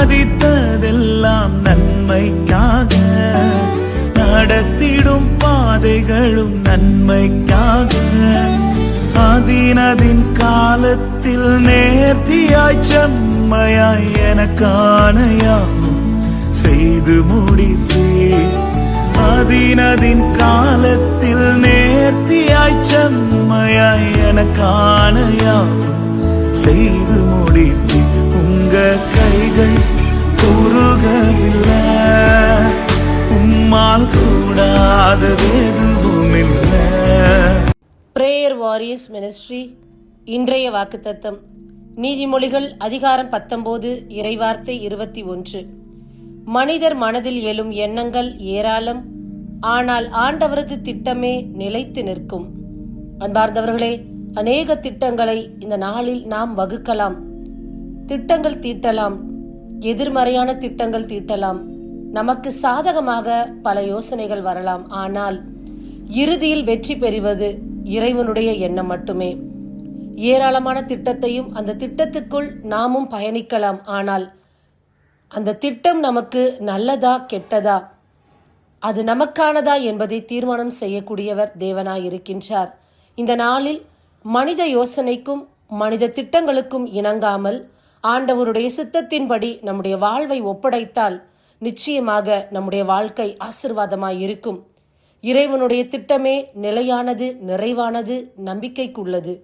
சாதித்ததெல்லாம் நன்மைக்காக நடத்திடும் பாதைகளும் நன்மைக்காக. அதினதின் காலத்தில் நேர்த்தியாய் செம்மையாய் எனக்கானையாவும் செய்து முடிப்பே அதினதின் காலத்தில் நேர்த்தியாய் செம்மையாய் எனக்கானையாவும் செய்து முடிப்பே கண்கள் குறுகவில்லை. உம்மால் கூடாதது எதுவும் இல்லை பிரேயர் வாரியர்ஸ் மினிஸ்ட்ரி இன்றைய வாக்குத்தத்தம். நீதிமொழிகள் அதிகாரம் பத்தொன்பது இறைவார்த்தை இருபத்தி ஒன்று. மனிதர் மனதில் எழும் எண்ணங்கள் ஏராளம். ஆனால் ஆண்டவரது திட்டமே நிலைத்து நிற்கும். அன்பார்ந்தவர்களே அநேக திட்டங்களை இந்த நாளில் நாம் வகுக்கலாம். திட்டங்கள் தீட்டலாம். எதிர்மறையான திட்டங்கள் தீட்டலாம். நமக்கு சாதகமாக பல யோசனைகள் வரலாம். ஆனால் இறுதியில் வெற்றி பெறுவது இறைவனுடைய எண்ணம் மட்டுமே. ஏராளமான திட்டத்தையும் அந்த திட்டத்துக்குள் நாமும் பயணிக்கலாம். ஆனால் அந்த திட்டம் நமக்கு நல்லதா கெட்டதா? அது நமக்கானதா என்பதை தீர்மானம் செய்யக்கூடியவர் தேவனாய் இருக்கின்றார் இந்த நாளில் மனித யோசனைக்கும் மனித திட்டங்களுக்கும் இணங்காமல் ஆண்டவருடைய சித்தத்தின்படி நம்முடைய வாழ்வை ஒப்படைத்தால் நிச்சயமாக நம்முடைய வாழ்க்கை ஆசிர்வாதமாய் இருக்கும் இறைவனுடைய திட்டமே நிலையானது நிறைவானது நம்பிக்கைக்குள்ளது.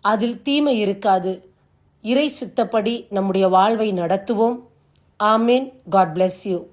அதில் தீமை இருக்காது. இறை சித்தப்படி நம்முடைய வாழ்வை நடத்துவோம். ஆமேன். God bless you